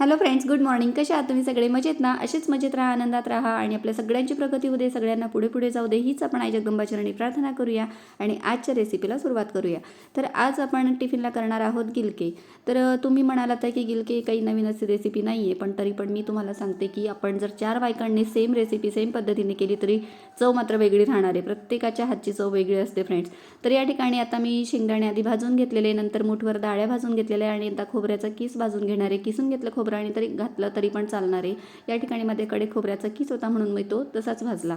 Hello friends good morning कशा आहात तुम्ही सगळे? मजेत ना? असेच मजेत राहा आनंदात राहा आणि आपल्या सगळ्यांची प्रगती होऊ दे सगळ्यांना पुढे पुढे जाऊ दे हीच आपण आई जगदंबाचरणी प्रार्थना करूया आणि आजच्या रेसिपीला सुरुवात करूया. तर आज आपण टिफिनला करणार आहोत गिलके. तर तुम्ही म्हणालात की गिलके काही नवीन अशी रेसिपी नाही आहे पण तरी पण मी तुम्हाला सांगते की आपण जर चार बायकांनी सेम रेसिपी सेम पद्धतीने केली तरी चव मात्र वेगळी राहणार आहे. प्रत्येकाच्या हातची चव वेगळी असते फ्रेंड्स तर या ठिकाणी आता मी शेंगदाणे आधी भाजून घेतलेले नंतर मुठवर डाळ्या भाजून घेतलेल्या आणि आता खोबऱ्याचा किस भाजून घेणारे किसून घेतलं खोबरं? खोबराणी तरी घातलं तरी पण चालणार आहे. या ठिकाणी मध्ये कडे खोबऱ्याचा किस होता म्हणून मी तो तसाच भाजला.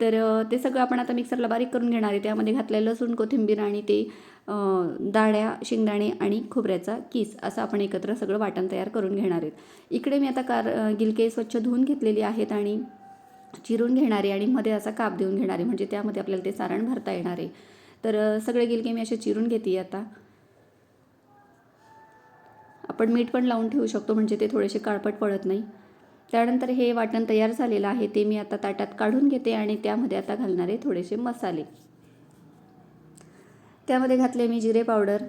तर ते सगळं आपण आता मिक्सरला बारीक करून घेणार आहे. त्यामध्ये घातलं लसूण कोथिंबीर आणि ते अ, डाळ्या शेंगदाणे आणि खोबऱ्याचा किस असं आपण एकत्र सगळं वाटण तयार करून घेणार आहेत. इकडे मी आता कार गिलके स्वच्छ धुवून घेतलेली आहेत आणि चिरून घेणारे आणि मध्ये असा काप देऊन घेणारे म्हणजे त्यामध्ये आपल्याला ते सारण भरता येणार आहे. तर सगळे गिलके मी असे चिरून घेते आता. आपण मीठ पण लावून ठेवू शकतो म्हणजे ते थोडेसे काळपट पडत नाही. त्यानंतर हे वाटण तयार झालेलं आहे ते मी आता ताटात काढून घेते आणि त्यामध्ये आता घालणारे थोडेसे मसाले. त्यामध्ये घातले मी जिरे पावडर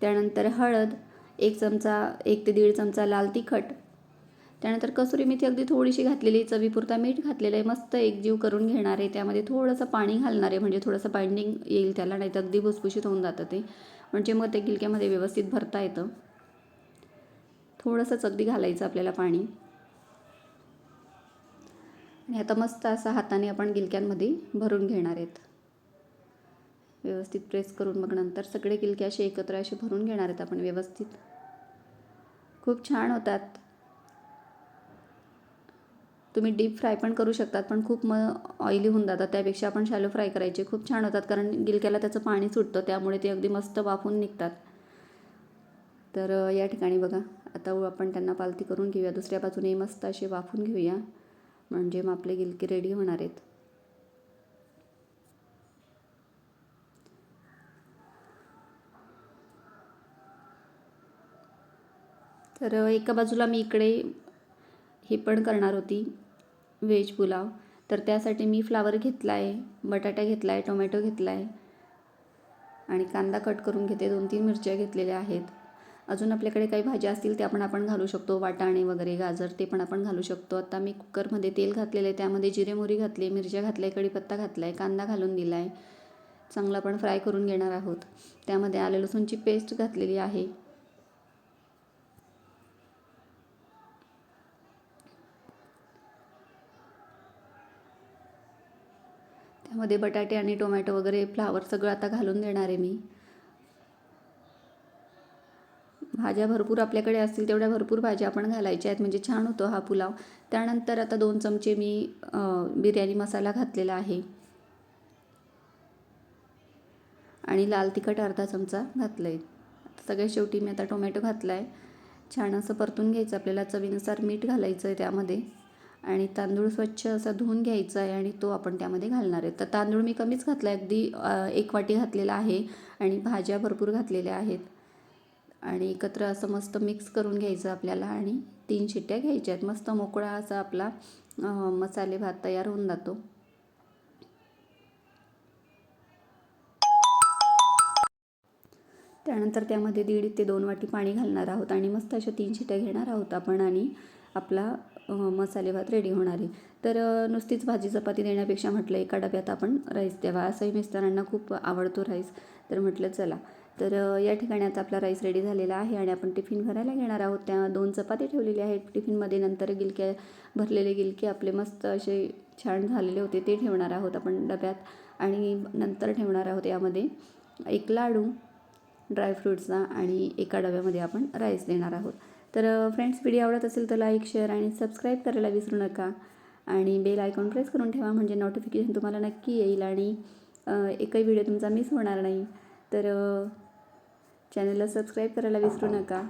त्यानंतर हळद एक चमचा एक ते दीड चमचा लाल तिखट त्यानंतर कसुरी मेथी अगदी थोडीशी घातलेली चवीपुरता मीठ घातलेलं आहे मस्त एकजीव करून घेणार आहे. त्यामध्ये थोडंसं पाणी घालणार आहे म्हणजे थोडंसं बाइंडिंग येईल त्याला नाही तर अगदी भुसभुशीत होऊन जातं ते. म्हणजे मग ते गिलक्यामध्ये व्यवस्थित भरता येतं. थोडंसंच अगदी घालायचं आपल्याला पाणी. आणि आता मस्त असं हाताने आपण गिलक्यांमध्ये भरून घेणार आहेत. व्यवस्थित प्रेस करून मग नंतर सगळे गिलके असे एकत्र असे भरून घेणार आहेत आपण व्यवस्थित. खूप छान होतात. तुम्ही डीप फ्राय पण करू शकतात पण खूप मग ऑइली होऊन जातात. त्यापेक्षा आपण शॅलो फ्राय करायचे. खूप छान होतात कारण गिलक्याला त्याचं पाणी सुटतं त्यामुळे ते अगदी मस्त वाफून निघतात. तर या ठिकाणी बघा आता आपण त्यांना पालती करून घेऊया. दुसऱ्या बाजूने मस्त असे वाफून घेऊया. म्हणजे मग आपले गिलके रेडी होणार आहेत. तर एका बाजूला मी इकडे हे पण करणार होती व्हेज पुलाव. तर त्यासाठी मी फ्लावर घेतला आहे बटाटा घेतला आहे टोमॅटो घेतला आहे आणि कांदा कट करून घेते. दोन तीन मिरच्या घेतलेल्या आहेत. अजून आपल्याकडे काही भाज्या असतील त्या पण आपण घालू शकतो. वाटाणे वगैरे गाजर ते पण आपण घालू शकतो. आता मी कुकरमध्ये तेल घातलेलं आहे. त्यामध्ये जिरे मोहरी घातली मिरच्या घातल्या कढीपत्ता घातला आहे कांदा घालून दिला आहे चांगला पण फ्राय करून घेणार आहोत. त्यामध्ये आले लसूणची पेस्ट घातलेली आहे. त्यामध्ये बटाटे आणि टोमॅटो वगैरे फ्लावर सगळं आता घालून देणार आहे मी. भाज्या भरपूर आपल्याकडे असतील तेवढ्या भरपूर भाज्या आपण घालायच्या आहेत. म्हणजे छान होतो हा पुलाव. त्यानंतर आता दोन चमचे मी बिर्याणी मसाला घातलेला आहे. आणि लाल तिखट अर्धा चमचा घातला आहे सगळ्यात शेवटी मी आता टोमॅटो घातला आहे छान असं परतून घ्यायचं आपल्याला. चवीनुसार मीठ घालायचं आहे त्यामध्ये. आणि तांदूळ स्वच्छ असा धुवून घ्यायचा आहे आणि तो आपण त्यामध्ये घालणार आहे. तर तांदूळ मी कमीच घातला आहे. अगदी एक वाटी घातलेला आहे. आणि भाज्या भरपूर घातलेल्या आहेत. आणि एकत्र असं मस्त मिक्स करून घ्यायचं आपल्याला आणि तीन शिट्ट्या घ्यायच्या आहेत. मस्त मोकळा असा आपला मसाले भात तयार होऊन जातो. त्यानंतर त्यामध्ये दीड ते दोन वाटी पाणी घालणार आहोत आणि मस्त अशा तीन शिट्या घेणार आहोत आपण आणि आपला मसाले भात रेडी होणार आहे. तर नुसतीच भाजी चपाती देण्यापेक्षा म्हटलं एका डब्यात आपण राईस द्यावा. असंही मिस्टरांना खूप आवडतो राईस तर म्हटलं चला. तर या ठिकाणी आता आपला राईस रेडी झालेला आहे आणि आपण टिफिन भरायला घेणार आहोत. त्या दोन चपाती ठेवलेल्या आहेत. टिफिनमध्ये नंतर गिलके भरलेले गिलके आपले मस्त असे छान झालेले होते ते ठेवणार आहोत आपण डब्यात. आणि नंतर ठेवणार आहोत यामध्ये एक लाडू ड्रायफ्रूटचा आणि एका डब्यामध्ये आपण राईस देणार आहोत. तर फ्रेंड्स व्हिडिओ आवडत असेल तर लाईक शेअर आणि सबस्क्राईब करायला विसरू नका. आणि बेल आयकॉन प्रेस करून ठेवा म्हणजे नोटिफिकेशन तुम्हाला नक्की येईल आणि एकही व्हिडिओ तुमचा मिस होणार नाही. तर चॅनलला सबस्क्राईब करायला विसरू नका.